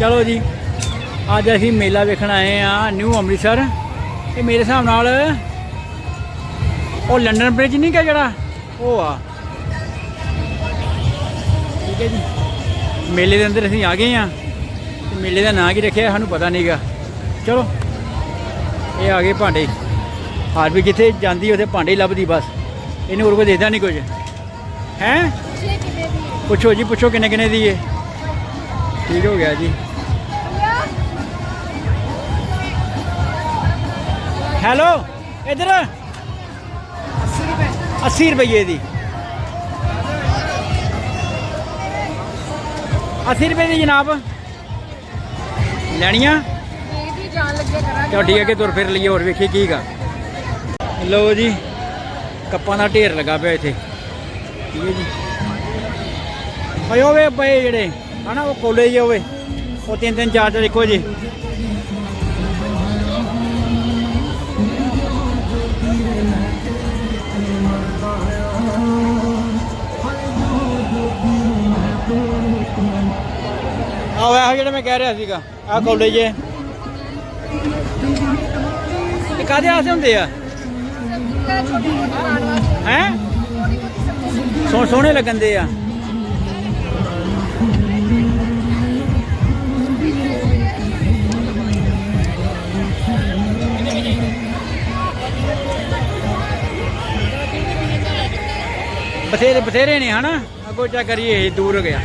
ਚਲੋ ਜੀ ਅੱਜ ਅਸੀਂ ਮੇਲਾ ਵੇਖਣ ਆਏ ਆ ਨਿਊ ਅੰਮ੍ਰਿਤਸਰ। ਇਹ ਮੇਰੇ ਹਿਸਾਬ ਨਾਲ ਉਹ ਲੰਡਨ ਬ੍ਰਿਜ ਨਹੀਂ ਕਿ ਜਿਹੜਾ? ਉਹ ਆ। ਠੀਕ ਹੈ ਜੀ। ਮੇਲੇ ਦੇ ਅੰਦਰ ਅਸੀਂ ਆ ਗਏ ਆ। ਤੇ ਮੇਲੇ ਦਾ ਨਾਂ ਕੀ ਰੱਖਿਆ ਸਾਨੂੰ ਪਤਾ ਨਹੀਂਗਾ ਚਲੋ ਇਹ ਆ ਗਏ ਭਾਂਡੇ। ਹਾਰ ਵੀ ਜਿੱਥੇ ਜਾਂਦੀ ਉੱਥੇ ਭਾਂਡੇ ਲੱਭਦੀ ਬਸ। ਇਹਨੂੰ ਹੋਰ ਕੋਈ ਦੇਦਾ ਨਹੀਂ ਕੁਝ। ਹੈ? ਪੁੱਛੋ ਜੀ ਪੁੱਛੋ ਕਿੰਨੇ ਕਿੰਨੇ ਦੀ ਏ ਠੀਕ ਹੋ ਗਿਆ ਜੀ। ਹੈਲੋ, ਇਧਰ। 80 ਰੁਪਏ ਦੀ। 80 ਰੁਪਏ ਦੀ ਜਨਾਬ। ਲੈਣੀਆਂ? ਦੇਖਦੀ ਜਾਣ ਲੱਗੇ ਕਰਾਂਗੇ ਚਲੋ ਠੀਕ ਤੁਰ ਫਿਰ ਲਈਏ, ਹੋਰ ਵੇਖੀ ਕੀ ਗਾ। ਲਓ ਜੀ, ਕੱਪਾਂ ਦਾ ਢੇਰ ਲੱਗਾ ਪਿਆ ਇੱਥੇ। ਠੀਕ ਹੈ ਜੀ। ਓਏ ਓਵੇ ਪਏ ਜਿਹੜੇ। ਹਨਾ, ਉਹ ਕੋਲੇ ਜੇ ਹੋਵੇ ਉਹ ਤਿੰਨ ਤਿੰਨ ਚਾਰ ਚਾਰ ਇੱਕੋ ਜੀ। ਆਹ ਇਹੋ ਜਿਹੜੇ ਮੈਂ ਕਹਿ ਰਿਹਾ ਸੀਗਾ, ਆਹ ਕੋਲੇ ਜੇ ਇਹ ਕਾਦੇ ਆਸੇ ਹੁੰਦੇ ਆ? ਹੈ? ਥੋੜੀ ਸੋ, ਸੋਹਣੇ ਲੱਗਣਦੇ ਆ। ਬਥੇਰੇ ਬਥੇਰੇ ਨੇ ਹਨਾ? ਅੱਗੋਂ ਚੈੱਕ ਕਰੀਏ ਦੂਰ ਹੋ ਗਿਆ।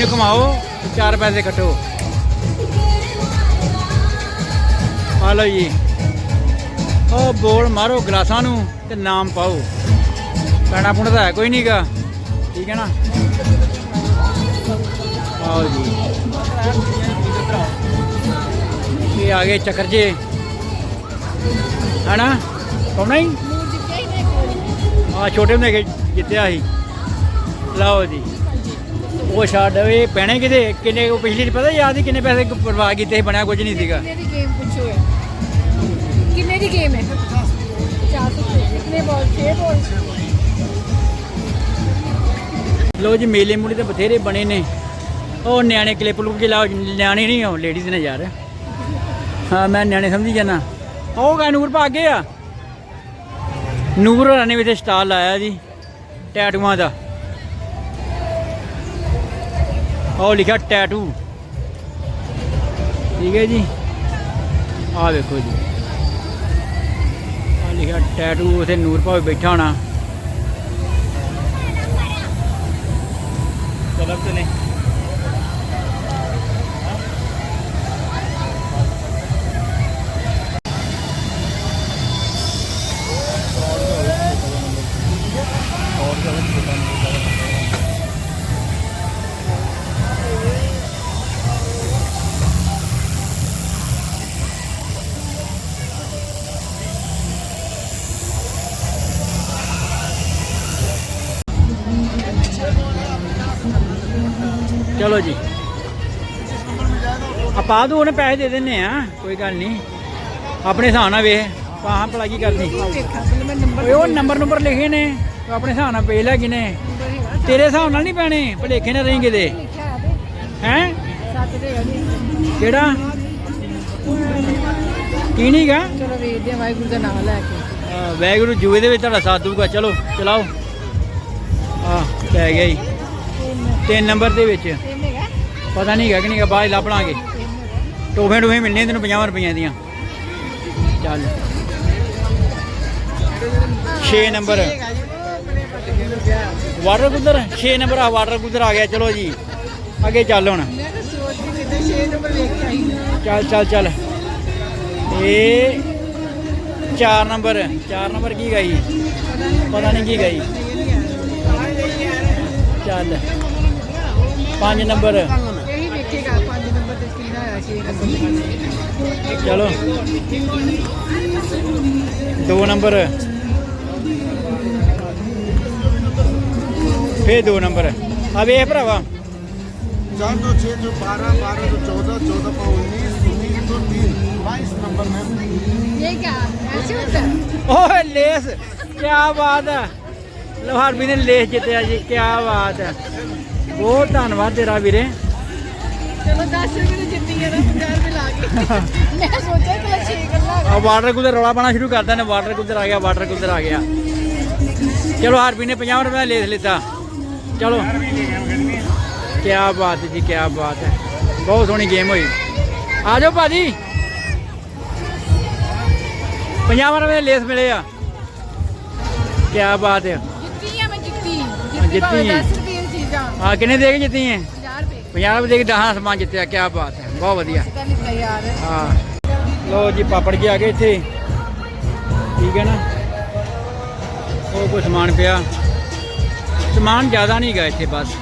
ਇਹਨੂੰ ਕਮਾਓ ਚਾਰ ਪੈਸੇ ਕੱਟੋ। ਆ ਲਓ ਜੀ। ਉਹ ਬੋਲ ਮਾਰੋ ਗਲਾਸਾਂ ਨੂੰ ਤੇ ਨਾਮ ਪਾਓ। ਪੈਣਾ ਪੁਣਾ ਤਾਂ ਹੈ ਕੋਈ ਨਹੀਂਗਾ ਠੀਕ ਹੈ ਨਾ? ਆਓ ਜੀ। ਇਹ ਆ ਗਏ ਚੱਕਰ ਜੇ। ਹਨਾ? ਕੌਣਾ ਹੀ? ਆ ਛੋਟੇ ਹੁੰਦੇ ਜਿੱਤਿਆ ਸੀ। ਲਓ ਜੀ। ਉਹ ਛੱਡ ਇਹ ਪੈਣੇ ਕਿਤੇ? ਕਿੰਨੇ ਉਹ ਪਿਛਲੀ ਚ ਪਤਾ ਯਾਦ ਹੀ ਕਿੰਨੇ ਪੈਸੇ ਪਰਵਾਹ ਕੀਤੇ ਸੀ, ਬਣਿਆ ਕੁਝ ਨਹੀਂ ਸੀਗਾ। ਕਿੰਨੇ ਦੀ ਗੇਮ ਪੁੱਛੋ ਹੈ ਕਿੰਨੇ ਦੀ ਗੇਮ ਹੈ? 50 ਰੁਪਏ। ਕਿੰਨੇ ਬਾਲ 6 ਬਾਲ ਲਓ ਜੀ ਮੇਲੇ ਮੂਲੇ ਤੇ ਬਥੇਰੇ ਬਣੇ ਨੇ। ਉਹ ਨਿਆਣੇ ਕਲਿੱਪ ਲੁੱਪ ਕੇ ਲਾਓ ਨਿਆਣੇ ਨਹੀਂ ਹੋ ਲੇਡੀਜ਼ ਨੇ ਯਾਰ। ਹਾਂ ਮੈਂ ਨਿਆਣੇ ਸਮਝੀ ਜਾਣਾ ਉਹ ਗਾ ਨੂਰ ਭਾ ਗਏ ਆ। ਨੂਰ ਹੋਰਾਂ ਨੇ ਵੀ ਸਟਾਲ ਲਾਇਆ ਜੀ ਟੈਟੂਆਂ ਦਾ। ਉਹ ਲਿਖਿਆ ਟੈਟੂ ਠੀਕ ਹੈ ਜੀ। ਆਹ ਵੇਖੋ ਜੀ। ਆਹ ਲਿਖਿਆ ਟੈਟੂ ਉਥੇ ਨੂਰ ਭਾਵੇਂ ਬੈਠਾ ਹੋਣਾ। ਚਲੋ ਤੇ ਚਲੋ ਜੀ। ਆਪਾਂ ਦੋ ਉਹਨੇ ਪੈਸੇ ਦੇ ਦਿੰਨੇ ਆ ਕੋਈ ਗੱਲ ਨਹੀਂ। ਆਪਣੇ ਹਿਸਾਬ ਨਾਲ ਵੇਖ ਪਾਹਾਂ ਭਲਾ ਕੀ ਓਏ ਉਹ ਨੰਬਰ ਨੰਬਰ ਲਿਖੇ ਨੇ ਤੂੰ ਆਪਣੇ ਹਿਸਾਬ ਨਾਲ ਪੇਜ ਲੈ ਗਿਨੇ ਤੇਰੇ ਹਿਸਾਬ ਨਾਲ ਨਹੀਂ ਪੈਣੇ ਭਲੇਖੇ ਨਾ ਰਹੀਂ ਕਿਤੇ। ਲਿਖਿਆ ਹੈ? ਤੇ ਹੈ ਸੱਚ ਦੇ ਗਏ ਕਿਹੜਾ? ਕੀ ਨਹੀਂਗਾ ਚਲੋ ਵੇਖਦੇ ਹਾਂ ਵਾਹਿਗੁਰੂ ਦਾ ਨਾਮ ਲੈ ਕੇ। ਵੈਗੁਰੂ ਜੂਏ ਦੇ ਵਿੱਚ ਤੁਹਾਡਾ ਸਾਥ ਦੂਗਾ ਚਲੋ ਚਲਾਓ। ਆ ਪੈ ਗਿਆ ਜੀ। ਤਿੰਨ ਨੰਬਰ ਦੇ ਵਿੱਚ। ਪਤਾ ਨਹੀਂ ਹੈਗਾ ਕਿ ਨਹੀਂ ਬਾਅਦ 'ਚ ਲੱਭ ਲਾਂਗੇ। ਟੋਫੇ ਟੋਫੇ ਮਿਲਣੇ ਤੈਨੂੰ 50 ਰੁਪਈਆਂ ਦੀਆਂ। ਚੱਲ। 6 ਨੰਬਰ। Water cooler? 6 ਨੰਬਰ ਆ, ਵਾਟਰ ਕੂਲਰ ਆ ਗਿਆ। ਚਲੋ ਜੀ, ਅੱਗੇ ਚੱਲ ਹੁਣ। ਚੱਲ ਚੱਲ ਚੱਲ। ਇਹ 4 ਨੰਬਰ 4 ਨੰਬਰ ਕੀ ਗਈ? ਪਤਾ ਨਹੀਂ ਕੀ ਗਈ। ਚੱਲ। 5 ਨੰਬਰ। चलो। दो नंबर। फिर दो नंबर। अब ये भरावा लेस। क्या बात है। लोहार भी ने लेस जीते जी। क्या बात है। बहुत धनबाद तेरा भी वाटर कूलर रौला पाना शुरू करता ने वाटर कूलर आ गया वाटर कूलर आ गया। चलो आरपी ने पचास रुपया ले लेता। चलो। क्या बात है जी क्या बात है। बहुत सोहनी गेम हुई। आ जाओ भाजी। पंजाब रुपये लेस मिले आ। क्या बात है। जितनी हैं हाँ कितने देगी जितनी है? पंजाब रुपये। देगी दहा समान जितया क्या बात है। ਬਹੁਤ ਵਧੀਆ। ਹਾਂ। ਲੋ ਜੀ ਪਾਪੜ ਕੇ ਆ ਗਏ ਇੱਥੇ। ਠੀਕ ਹੈ ਨਾ? ਉਹ ਕੋਈ ਸਮਾਨ ਪਿਆ? ਸਮਾਨ ਜ਼ਿਆਦਾ ਨਹੀਂ ਗਿਆ ਇੱਥੇ ਬਸ।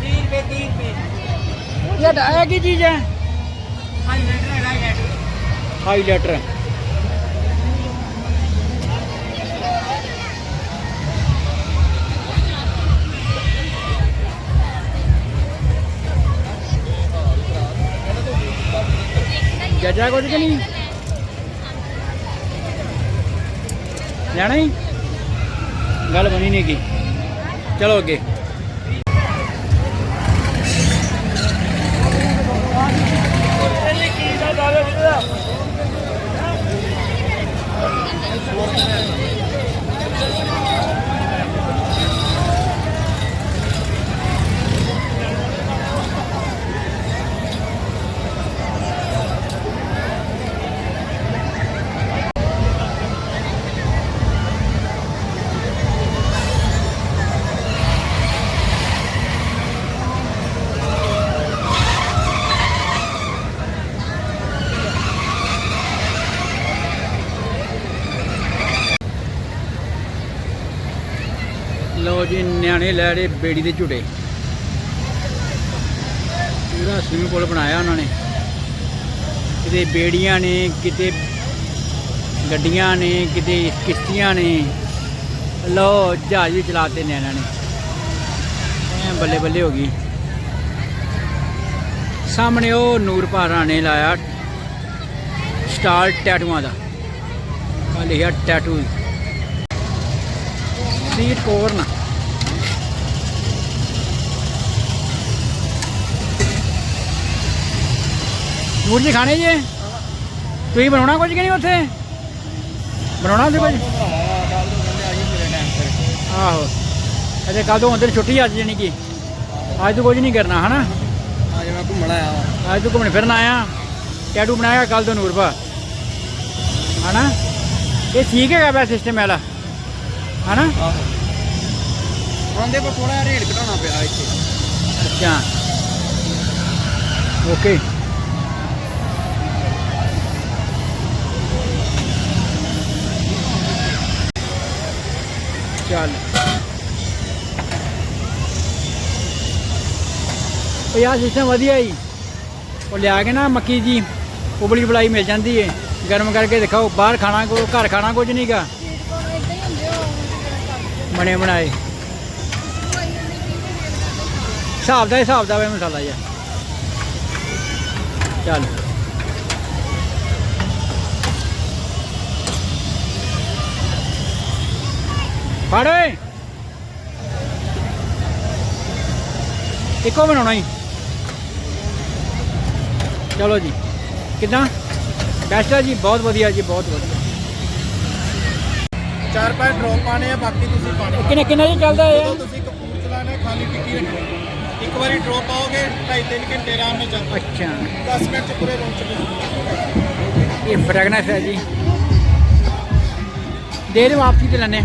30 ਰੁਪਏ 30 ਰੁਪਏ। ਇਹ ਕੀ ਚੀਜ਼ ਹੈ? ਹਾਈਲਾਈਟਰ ਹੈ ਹਾਈਲਾਈਟਰ ਜੱਜਾ ਕੁਝ ਕਿ ਨਹੀਂ? ਜਾਣਾ ਹੀ? ਗੱਲ ਬਣੀ ਨਹੀਂ ਕੀ ਚਲੋ ਅੱਗੇ ਲੋ ਜੀ ਨਿਆਣੇ ਲੈ ਰਹੇ ਬੇੜੀ ਦੇ ਝੂਟੇ। ਪੂਰਾ ਸਵੀਮਿੰਗ ਪੂਲ ਬਣਾਇਆ ਉਹਨਾਂ ਨੇ। ਕਿਤੇ ਬੇੜੀਆਂ ਨੇ, ਕਿਤੇ ਗੱਡੀਆਂ ਨੇ, ਕਿਤੇ ਕਿਸ਼ਤੀਆਂ ਨੇ। ਲੋ ਜਹਾਜ਼ ਵੀ ਚਲਾਤੇ ਨਿਆਣਿਆਂ ਨੇ। ਐ ਬੱਲੇ ਬੱਲੇ ਹੋ ਗਈ। ਸਾਹਮਣੇ ਉਹ ਨੂਰ ਭਾਰਾ ਨੇ ਲਾਇਆ ਸਟਾਰ ਟੈਟੂਆਂ ਦਾ। ਆ ਲਿਖਿਆ ਟੈਟੂ। ਸਵੀਟ ਕੋਰਨ ਨੂਰ ਜੀ ਖਾਣੇ ਜੀ? ਤੁਸੀਂ ਬਣਾਉਣਾ ਕੁਝ ਕਿ ਨਹੀਂ ਉੱਥੇ? ਬਣਾਉਣਾ ਤੇ ਕੁਝ ਆਹੋ। ਅਜੇ ਕੱਲ ਅੰਦਰ ਛੁੱਟੀ ਅੱਜ ਜਾਨੀ ਕਿ। ਅੱਜ ਤੋਂ ਕੁਝ ਨਹੀਂ ਕਰਨਾ ਹਨਾ? ਅੱਜ ਮੈਂ ਘੁੰਮਣ ਆਇਆ ਅੱਜ ਤੋਂ ਘੁੰਮਣ ਫਿਰਨ ਆਇਆ। ਟੈਡੂ ਬਣਾਇਆ ਕੱਲ ਤੋਂ ਨੂਰ ਭਾ ਹਨਾ? ਇਹ ਠੀਕ ਹੈਗਾ ਵੈ ਸਿਸਟਮ ਵਾਲਾ। ਹਨਾ? ਆਂਦੇ ਪਰ ਥੋੜਾ ਰੇਟ ਘਟਾਉਣਾ ਪਿਆ ਇੱਥੇ। ਅੱਛਾ। ਓਕੇ। चाल सिस्टम वजिया जी। वो लिया के ना मक्की जी। उबली उबलाई मिल जाती है। गर्म करके दिखाओ। बाहर खाना को, घर खाना कुछ नहीं गा। बने बनाए। हिसाब का हिसाब का मसाला जहा। चल। ਫੜ ਓਏ ਇੱਕੋ ਬਣਾਉਣਾ ਹੀ ਚਲੋ ਜੀ ਕਿਦਾਂ ਬੈਸਟ ਹੈ ਜੀ ਬਹੁਤ ਵਧੀਆ ਜੀ ਬਹੁਤ ਵਧੀਆ ਚਾਰ ਪੰਜ ਡ੍ਰੌਪ ਪਾਣੇ ਆ ਬਾਕੀ ਤੁਸੀਂ ਪਾਣੇ ਕਿੰਨੇ ਕਿੰਨੇ ਦੀ ਚੱਲਦਾ ਜਦੋਂ ਇਹ ਤੁਸੀਂ ਕਪੂਰਥਲਾ ਨੇ ਖਾਲੀ ਟਿੱਕੀ ਰੱਖਣੀ ਇੱਕ ਵਾਰੀ ਡ੍ਰੌਪ ਆਓਗੇ 2.5 ਘੰਟੇ ਆਰਾਮ ਨਾਲ ਚੱਲ। ਅੱਛਾ। 10 ਮਿੰਟ ਚ ਪੂਰੇ ਰੂਮ ਚ ਪਹੁੰਚ ਇਹ ਫ੍ਰੈਗਨੈਂਸ ਹੈ ਜੀ। ਦੇ ਦੇ ਵਾਪਸੀ ਤੇ ਲੈਣੇ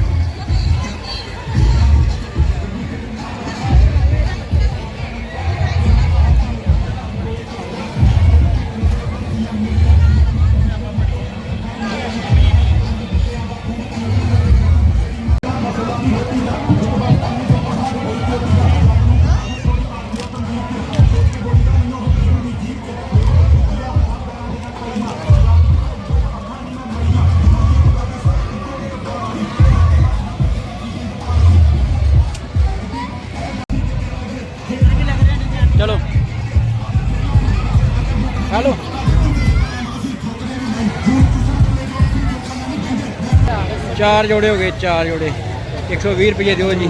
ਚਾਰ ਜੋੜੇ ਹੋ ਗਏ ਚਾਰ ਜੋੜੇ। 120 ਰੁਪਏ ਦਿਓ ਜੀ।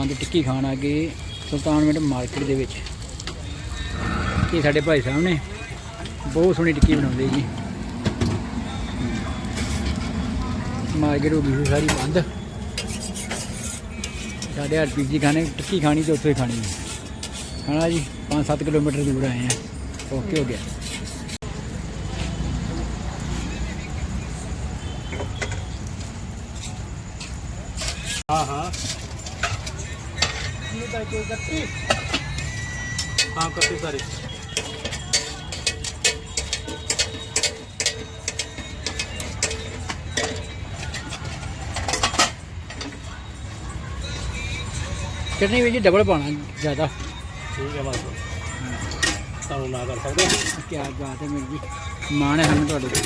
ਬੰਦ ਟਿੱਕੀ ਖਾਣ ਆ ਗਏ ਸੁਲਤਾਨ ਮਿੰਟ ਮਾਰਕੀਟ ਦੇ ਵਿੱਚ। ਇਹ ਸਾਡੇ ਭਾਈ ਸਾਹਿਬ ਨੇ ਬਹੁਤ ਸੋਹਣੀ ਟਿੱਕੀ ਬਣਾਉਂਦੇ ਜੀ। ਮਾਰਕੀਟ ਹੋ ਗਈ ਸਾਰੀ ਬੰਦ। ਸਾਡੇ ਹਰਪ੍ਰੀਤ ਜੀ ਖਾਣੇ, ਟਿੱਕੀ ਖਾਣੀ ਤੇ ਉੱਥੇ ਹੀ ਖਾਣੀ। ਹੈ ਖਾਣਾ ਜੀ 5-7 ਕਿਲੋਮੀਟਰ ਦੂਰ ਆਏ ਆ। ਓਕੇ, ਹੋ ਗਿਆ। हाँ कत्ती सारी ਚਟਨੀ ਵਿੱਚ ਡਬਲ ਪਾਣਾ ਜ਼ਿਆਦਾ ठीक है बस ਤੁਹਾਨੂੰ ਨਾ ਕਰ ਸਕਦੇ ਕੀ ਬਾਤ ਹੈ ਮੇਰੀ ਜੀ ਮਾਣ ਹੈ ਸਾਨੂੰ ਤੁਹਾਡੇ ਤੇ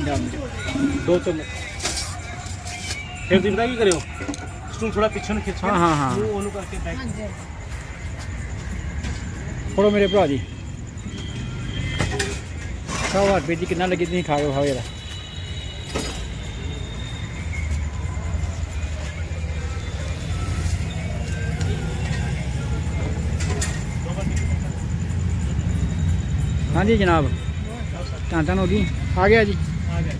ਡਨ ਜੀ। ਦੋ ਚਮਚ ਫਿਰ ਤੁਸੀਂ ਪਤਾ ਕੀ ਕਰਿਓ ਸਟੂਲ ਥੋੜਾ ਪਿੱਛੇ ਨੂੰ ਖਿੱਚ ਕੇ ਹਾਂ, ਹਾਂ, ਹਾਂ। ਮੂੰਹ ਉਹਨੂੰ ਕਰਕੇ ਬੈਕ ਹਾਂਜੀ ਫੜੋ ਮੇਰੇ ਭਰਾ ਜੀ ਖਾਓ ਹਰਪ੍ਰੀਤ ਜੀ ਕਿੰਨਾ ਲੱਗੀ ਤੁਸੀਂ ਖਾਓ ਖਾਓ ਜਰਾ ਹਾਂਜੀ ਜਨਾਬ ਤਾਂ ਤਾਂ ਹੋ ਗਈ ਆ ਗਿਆ ਜੀ ਆ ਗਿਆ